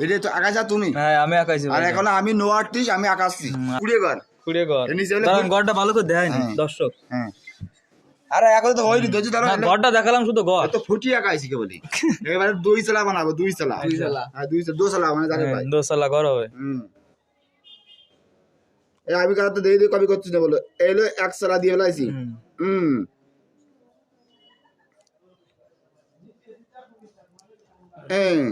এটা তো আকাশা তুমি? হ্যাঁ আমি আঁকাইছি আর এখন আমি নো আর্টিস্ট আমি আকাশি। কুড়িয়ে ঘর। কুড়িয়ে ঘর। দাঁড়ান, ঘরটা ভালো করে দেখায় না হ্যাঁ। দর্শক। হ্যাঁ। আরে এখন তো হয়নি ধৈর্য ধরো ঘরটা দেখালাম শুধু ঘর। তো ফুটি আকাইছি কে বলি। এবারে দুই চালা বানাবো দুই চালা। দুই চালা। হ্যাঁ দুই চালা দো চালা মানে জানে ভাই। দোসালা ঘর হবে। হুম। এই আমি কারা তো দেখি দেখি কবি করছিস না বলো। এলো এক চালা দিয়ে ফেলাইছি। হুম। হুম।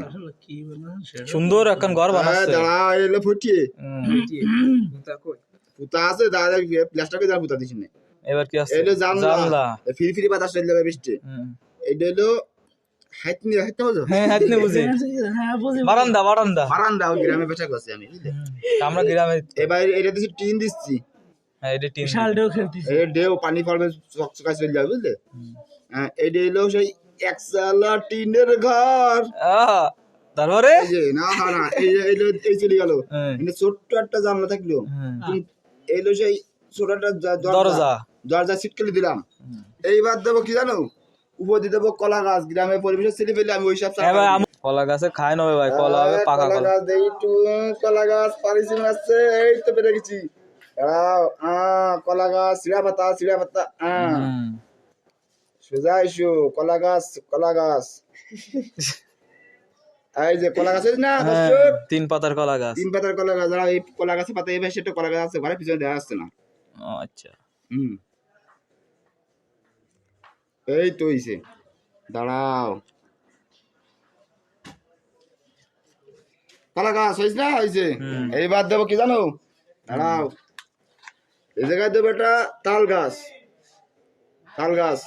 হ্যাঁ সুন্দর একখান ঘর হ্যাঁ, বানাচ্ছে দাঁড়া এলো ফুটিয়ে। আছে দাদা প্লাস্টার দিছি না। এবার কি আছে? এলো জানলা। ফিরি ফিরি বাতাস চলে যাবে বৃষ্টি। এটা হলো হাইতনি হাইতনি বলছো হ্যাঁ হাত নিয়ে বুঝি। বারান্দা বারান্দা। বারান্দা ওই গ্রামে বেচা করছি আমি আমরা গ্রামে এবার এটা দিচ্ছি টিন দিচ্ছি। হ্যাঁ এটা টিন এই ঢেউ পানি পড়বে চকচকা চলে যাবে বুঝলে? হ্যাঁ এটা হলো সেই একসালা টিনের ঘর। আহ, তারপরে? না না না এই এই চলে গেল। হ্যাঁ। ছোট্ট একটা জানলা থাকল। হুম। কিন্তু এই হলো সেই ছোট একটা দরজা দরজা। সিটকেলে দিলাম। এইবার দেবো কি জানো? উপর দিয়ে দেবো কলা গাছ। গ্রামের পরিবেশে ছেলে পেলে আমি ওই সব হ্যাঁ কলা গাছে খায় নেবে ভাই কলা হবে হ্যাঁ, পাকা কলা কলা। গাছ দেই একটু কলা গাছ পারিছি মারছে এই তো পেরে গেছি। কলা গাছ সিরা পাতা সিরা পাতা। সোজা এসো কলা গাছ কলা গাছ। এই যে কলা গাছ না হ্যাঁ, তিন পাতার কলা গাছ। তিন পাতার কলা গাছ এই কলা গাছের পাতা এবার সেটা কলা গাছ আছে ঘরে পিছনে দেখা যাচ্ছে না। আচ্ছা। হুম। এই তো হইছে। দাঁড়াও। কলা গাছ হয়েছে না হয়েছে। এইবার দেবো কি জানো? দাঁড়াও। এই জায়গায় দেবো একটা তাল গাছ। তাল গাছ।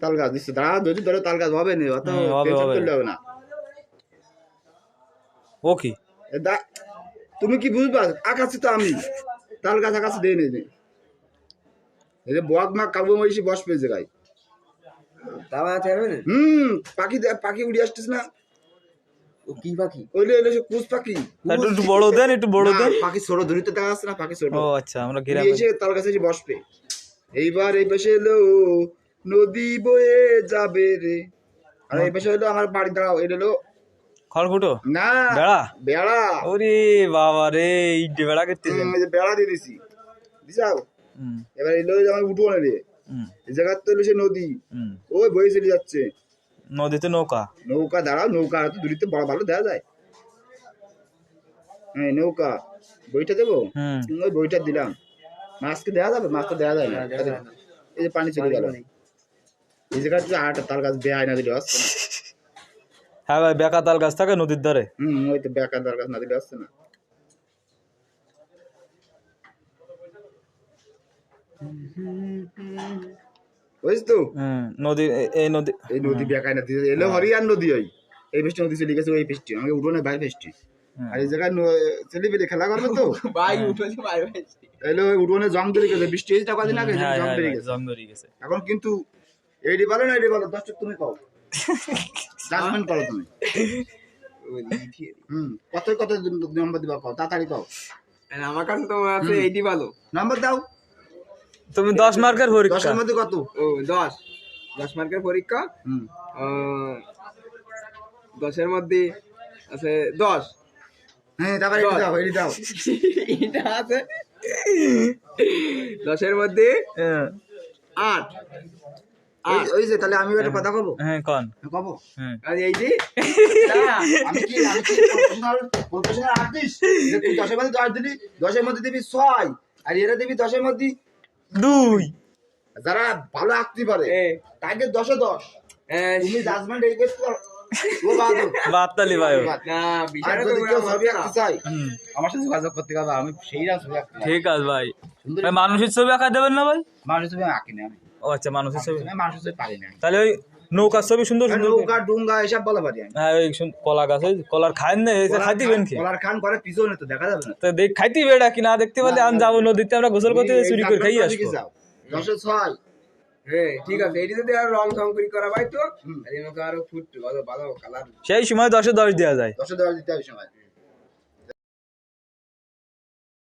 তাল গাছ দিচ্ছে দাঁড়া যদি ধরো তাল গাছ হবে না অত হবে, না। ও কি? তুমি কি বুঝবা? আকাশে তো আমি। তাল গাছ আকাশে দিয়ে নেই। এই বক মা কাবু মহিষী বস পেয়ে জায়গায় হুম পাখি পাখি উড়ে আসছিস না। কি পাখি? ওইলে ওইলে কুচ পাখি। একটু বড় দেন একটু বড় দেন। পাখি ছোট ধরিতে দেখা যাচ্ছে না পাখি ছোট। ও আচ্ছা আমরা এসে বসবে এইবার এই পাশে এলো নদী বয়ে যাবে রে। আর এই পাশে হলো আমার বাড়ি দাঁড়াও এটা হলো খড়কুটো? না বেড়া? বেড়া। ওরে বাবা রে এই বেড়া যে বেড়া দিয়ে দিছি। দিছাও হুম। এবার এলো আমার উঠোনে রে হুম। এই জায়গা তো হলো সে নদী। হুম। ওই বয়ে চলে যাচ্ছে। নদীতে নৌকা? নৌকা দাঁড়াও নৌকা তো দূরিতে বড় ভালো দেওয়া যায়। হ্যাঁ নৌকা বইটা দেবো? ওই বইটা দিলাম। মাছকে দেওয়া যাবে? মাছ তো দেওয়া যায় না। এই যে পানি চলে গেল। এই জায়গায় তো তাল গাছ দেওয়া না দিলে আসছে হ্যাঁ ভাই বেকা তাল গাছ থাকে নদীর ধারে। হুম ওই তো বেকার তাল গাছ না দিলে আসছে না। বুঝিস তো? নদী এই নদী এই নদী বেকায় না দিলে এলো হরিয়ান নদী ওই। এই বৃষ্টি নদী চলে গেছে ওই বৃষ্টি। আমাকে ভাই বৃষ্টি। আর এই জায়গায় খেলা করবে তো। ভাই উঠেছে ভাই ভাই এলো উঠোনে জং ধরে গেছে। বৃষ্টি হয়েছে কদিন আগে হ্যাঁ হ্যাঁ ধরে গেছে। এখন কিন্তু এইটি বলো না এইটি বলো দশটা তুমি কও। জাজমেন্ট করো তুমি। হুম কত কত নম্বর দিবা কও? তাড়াতাড়ি কও। আমার কাছে তো আছে এইটি ভালো। নম্বর দাও। তুমি দশ মার্কের পরীক্ষা। দশের মধ্যে কত? ও দশ। দশ মার্কের পরীক্ষা। হুম। আহ, দশের মধ্যে আছে দশ। হ্যাঁ তারপরে এটি দাও এটি দাও। এটা আছে। দশের মধ্যে হ্যাঁ, আট। ওই- ওই যে তাহলে আমি একটা কথা কবো? হ্যাঁ কন। হ্যাঁ, কবো। হ্যাঁ। আর এইটি আমি কি আমি কি প্রফেশনাল প্রফেশনাল আর্টিস্ট তুই দশের মধ্যে দশ দিবি দশের মধ্যে দিবি ছয় আর এরা দিবি দশের মধ্যে দুই। যারা ভালো আঁকতে পারে তাকে দশে দশ। তুমি জাজমেন্ট এই করতে পারো বাতালি ভাই আমার সাথে যোগাযোগ করতে আমি সেই। ঠিক আছে ভাই। ভাই মানুষের ছবি আঁকা দেবেন না ভাই? মানুষের ছবি আঁকি না আমি। ও আচ্ছা মানুষের ছবি আমি মানুষের ছবি পারি না তাহলে ওই নৌকার ছবি সুন্দর সুন্দর নৌকা ডুঙ্গা এসব বলা পারি হ্যাঁ ওই কলা গাছ ওই কলার খাইন না এসে খাইতে বেন কি? কলার খান করে পিছনে তো দেখা যাবে না। তো দেখ খাইতে বেড়া কি না দেখতে পারলে আমি যাব নদীতে আমরা গোসল করতে চুরি করে খাই আসব। দশে ছয়। হ্যাঁ ঠিক আছে এইটি যদি আর রং সং করি করা ভাই তো। আর এমন আরও ফুট ভালো ভালো কালার সেই সময় দশে দশ দেওয়া যায়। দশে দশ দিতে হবে সময়।